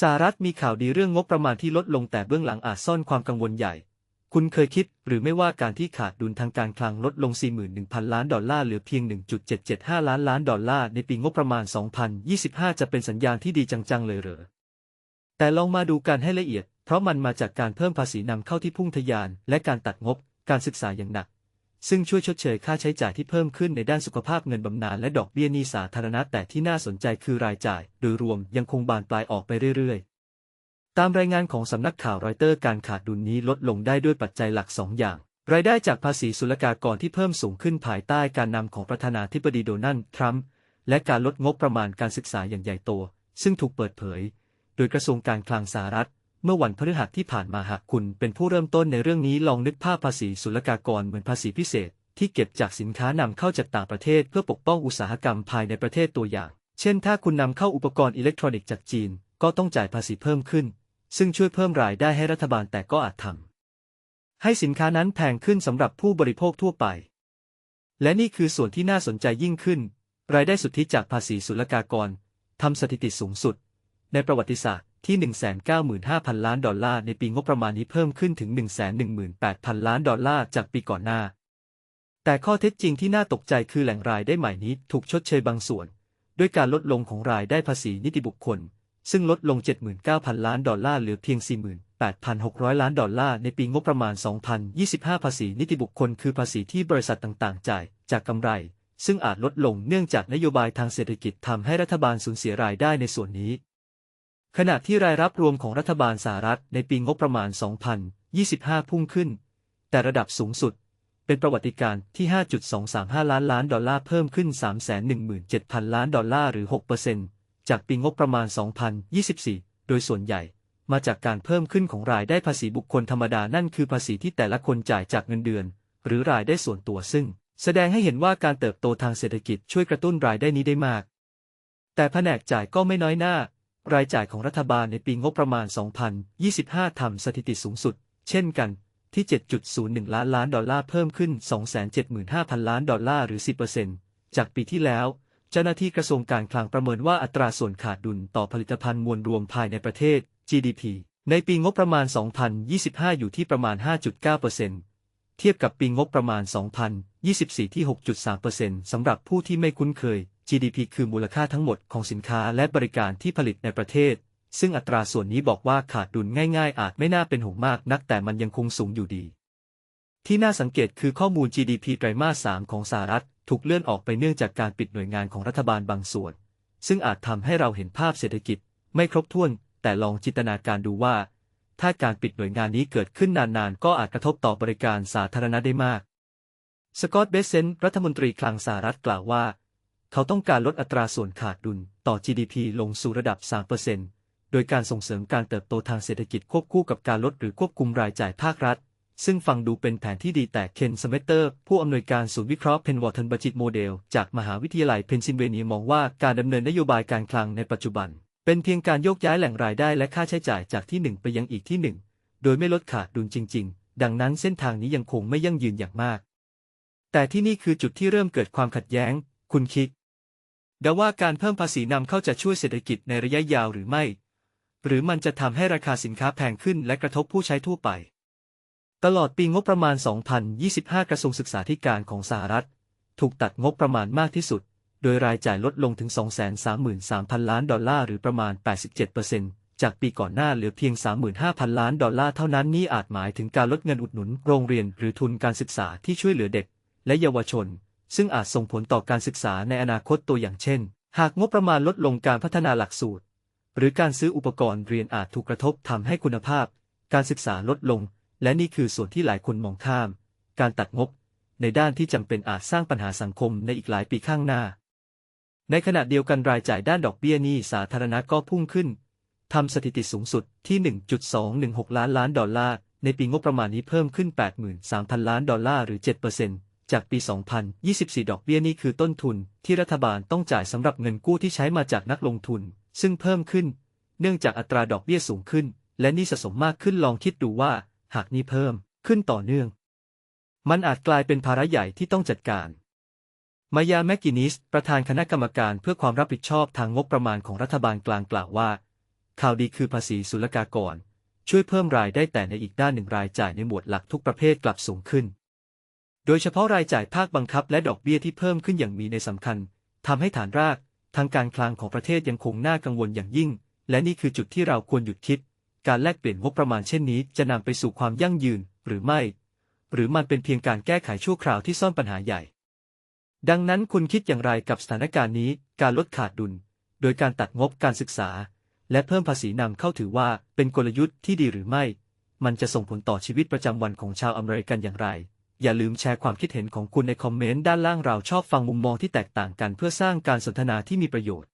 สหรัฐมีข่าวดีเรื่องงบประมาณที่ลดลงแต่เบื้องหลังอาจซ่อนความกังวลใหญ่ คุณเคยคิดหรือไม่ว่าการที่ขาดดุลทางการคลังลดลง 41,000 ล้านดอลลาร์เหลือเพียง 1.775 ล้านล้านดอลลาร์ในปีงบประมาณ 2025 จะเป็นสัญญาณที่ดีจังๆเลยเหรอ แต่ลองมาดูกันให้ละเอียด เพราะมันมาจากการเพิ่มภาษีนำเข้าที่พุ่งทะยาน และการตัดงบ การศึกษาอย่างหนัก ซึ่งช่วยชดเชยค่าใช้จ่ายที่เพิ่มขึ้นในด้านสุขภาพเงินบำนาญและดอกเบี้ยหนี้สาธารณะแต่ที่น่าสนใจคือรายจ่าย โดยรวมยังคงบานปลายออกไปเรื่อยๆ ตามรายงานของสำนักข่าวรอยเตอร์การขาดดุลนี้ลดลงได้ด้วยปัจจัยหลัก 2 อย่าง รายได้จากภาษีศุลกากรที่เพิ่มสูงขึ้นภายใต้การนำของประธานาธิบดีโดนัลด์ทรัมป์และการลดงบประมาณการศึกษาอย่างใหญ่โต ซึ่งถูกเปิดเผย โดยกระทรวงการคลังสหรัฐ เมื่อวันพฤหัสที่ผ่านมาหากคุณเป็นผู้เริ่มต้นในเรื่องนี้ลองนึกภาพภาษีศุลกากรเหมือนภาษีพิเศษ ที่เก็บจากสินค้านำเข้าจากต่างประเทศเพื่อปกป้องอุตสาหกรรมภายในประเทศตัวอย่าง เช่น ถ้าคุณนำเข้าอุปกรณ์อิเล็กทรอนิกส์จากจีน ก็ต้องจ่ายภาษีเพิ่มขึ้น ซึ่งช่วยเพิ่มรายได้ให้รัฐบาลแต่ก็อาจทำให้สินค้านั้นแพงขึ้นสำหรับผู้บริโภคทั่วไป และนี่คือส่วนที่น่าสนใจยิ่งขึ้น รายได้สุทธิจากภาษีศุลกากรทำสถิติสูงสุด ในประวัติศาสตร์ ที่ 195,000 ล้านดอลลาร์ในปีงบประมาณนี้เพิ่มขึ้นถึง 118,000 ล้านดอลลาร์จากปีก่อนหน้า แต่ข้อเท็จจริงที่น่าตกใจคือแหล่งรายได้ใหม่นี้ถูกชดเชยบางส่วน ด้วยการลดลงของรายได้ภาษีนิติบุคคล ซึ่งลดลง 79,000 ล้านดอลลาร์เหลือเพียง 48,600 ล้านดอลลาร์ในปีงบประมาณ 2025 ภาษีนิติบุคคล คือภาษีที่บริษัทต่างๆ จ่ายจากกำไรซึ่งอาจลดลงเนื่องจากนโยบายทางเศรษฐกิจทำให้รัฐบาลสูญเสียรายได้ในส่วนนี้ ขณะที่รายรับรวมของรัฐบาลสหรัฐในปีงบประมาณ 2025 พุ่งขึ้น แต่ระดับสูงสุด เป็นประวัติการณ์ที่ 5.235 ล้านล้านดอลลาร์เพิ่มขึ้น 317,000 ล้านดอลลาร์หรือ 6%จากปีงบประมาณ 2024 โดยส่วนใหญ่ มาจากการเพิ่มขึ้นของรายได้ภาษีบุคคลธรรมดานั่นคือภาษีที่แต่ละคนจ่ายจากเงินเดือน หรือรายได้ส่วนตัวซึ่ง แสดงให้เห็นว่าการเติบโตทางเศรษฐกิจช่วยกระตุ้นรายได้นี้ได้มาก แต่แผนกจ่ายก็ไม่น้อยหน้า รายจ่ายของรัฐบาลในปีงบประมาณ 2025 ทำสถิติสูงสุด เช่นกัน ที่ 7.01 ล้านล้านดอลลาร์เพิ่มขึ้น 275,000 ล้านดอลลาร์หรือ 10%จากปีที่แล้ว เจ้าหน้าที่กระทรวงการคลังประเมินว่าอัตราส่วนขาดดุลต่อผลิตภัณฑ์มวลรวมภายในประเทศ GDP ในปีงบประมาณ 2025 อยู่ที่ประมาณ 5.9%เทียบกับปีงบประมาณ 2024 ที่ 6.3%สำหรับผู้ที่ไม่คุ้นเคย GDP คือมูลค่าทั้งหมดของสินค้าและบริการที่ผลิตในประเทศ ซึ่งอัตราส่วนนี้บอกว่าขาดดุลง่าย ๆ อาจไม่น่าเป็นห่วงมากนักแต่มันยังคงสูงอยู่ดี ที่น่าสังเกตคือข้อมูล GDP ไตรมาส 3 ของสหรัฐถูกเลื่อนออกไปเนื่องจากการปิดหน่วยงานของรัฐบาลบางส่วน ซึ่งอาจทำให้เราเห็นภาพเศรษฐกิจ ไม่ครบถ้วน แต่ลองจินตนาการดูว่า ถ้าการปิดหน่วยงานนี้เกิดขึ้นนานๆ ก็อาจกระทบต่อบริการสาธารณะได้มาก สกอตต์เบสเซนรัฐมนตรีคลังสหรัฐกล่าวว่า เขาต้องการลดอัตราส่วนขาดดุลต่อ GDP ลงสู่ระดับ 3%โดยการส่งเสริมการเติบโตทางเศรษฐกิจควบคู่กับการลดหรือควบคุมรายจ่ายภาครัฐ ซึ่งฟังดูเป็นแผนที่ดีแต่เคนสเมเตอร์ ผู้อำนวยการศูนย์วิเคราะห์เพนวอร์ทันบัจิตโมเดล จากมหาวิทยาลัยเพนซิลเวเนียมองว่าการดำเนินนโยบายการคลังในปัจจุบัน เป็นเพียงการโยกย้ายแหล่งรายได้และค่าใช้จ่ายจากที่หนึ่งไปยังอีกที่หนึ่งโดยไม่ลดขาดดุลจริง ๆ ดังนั้นเส้นทางนี้ยังคงไม่ยั่งยืนอย่างมาก แต่ที่นี่คือจุดที่เริ่มเกิดความขัดแย้ง คุณคิดดว่าการเพิ่มภาษีนำเข้าจะช่วยเศรษฐกิจในระยะยาวหรือไม่ หรือมันจะทำให้ราคาสินค้าแพงขึ้นและกระทบผู้ใช้ทั่วไป ตลอดปีงบประมาณ 2025 กระทรวงศึกษาธิการของสหรัฐ ถูกตัดงบประมาณมากที่สุด โดยรายจ่ายลดลงถึง 233,000 ล้านดอลลาร์หรือประมาณ 87%จากปีก่อนหน้าเหลือเพียง 35,000 ล้านดอลลาร์เท่านั้นนี่อาจหมายถึงการลดเงินอุดหนุนโรงเรียนหรือทุนการศึกษาที่ช่วยเหลือเด็ก และเยาวชน ซึ่งอาจส่งผลต่อการศึกษาในอนาคตตัวอย่างเช่น หากงบประมาณลดลงการพัฒนาหลักสูตร หรือการซื้ออุปกรณ์เรียนอาจถูกกระทบทำให้คุณภาพ การศึกษาลดลง และนี่คือส่วนที่หลายคนมองข้าม การตัดงบ ในด้านที่จำเป็นอาจสร้างปัญหาสังคมในอีกหลายปีข้างหน้า ในขณะเดียวกันรายจ่ายด้านดอกเบี้ยหนี้สาธารณะก็พุ่งขึ้นทำสถิติสูงสุดที่ 1.216 ล้านล้านดอลลาร์ในปีงบประมาณนี้เพิ่มขึ้น 83,000 ล้านดอลลาร์หรือ 7% จากปี 2024 ดอกเบี้ยนี้คือต้นทุนที่รัฐบาลต้องจ่ายสำหรับเงินกู้ที่ใช้มาจากนักลงทุน ซึ่งเพิ่มขึ้น เนื่องจากอัตราดอกเบี้ยสูงขึ้น และนี้สะสมมากขึ้นลองคิดดูว่า หากนี้เพิ่มขึ้นต่อเนื่อง มันอาจกลายเป็นภาระใหญ่ที่ต้องจัดการ มายาแมกกินิส ประธานคณะกรรมการเพื่อความรับผิดชอบทางงบประมาณของรัฐบาลกลางกล่าวว่า ข่าวดีคือภาษีศุลกากร ช่วยเพิ่มรายได้แต่ในอีกด้านหนึ่งรายจ่ายในหมวดหลักทุกประเภทกลับสูงขึ้น โดยเฉพาะรายจ่ายภาคบังคับและดอกเบี้ยที่เพิ่มขึ้นอย่างมีในสำคัญทำให้ฐานรากทางการคลังของประเทศยังคงน่ากังวลอย่างยิ่ง และนี่คือจุดที่เราควรหยุดคิด การแลกเปลี่ยนงบประมาณเช่นนี้จะนำไปสู่ความยั่งยืนหรือไม่ หรือมันเป็นเพียงการแก้ไขชั่วคราวที่ซ่อนปัญหาใหญ่ ดังนั้นคุณคิดอย่างไรกับสถานการณ์นี้ การลดขาดดุล โดยการตัดงบการศึกษา และเพิ่มภาษีนำเข้าถือว่าเป็นกลยุทธ์ที่ดีหรือไม่ มันจะส่งผลต่อชีวิตประจำวันของชาวอเมริกันอย่างไร อย่าลืมแชร์ความคิดเห็นของคุณในคอมเมนต์ด้านล่างเราชอบฟังมุมมองที่แตกต่างกันเพื่อสร้างการสนทนาที่มีประโยชน์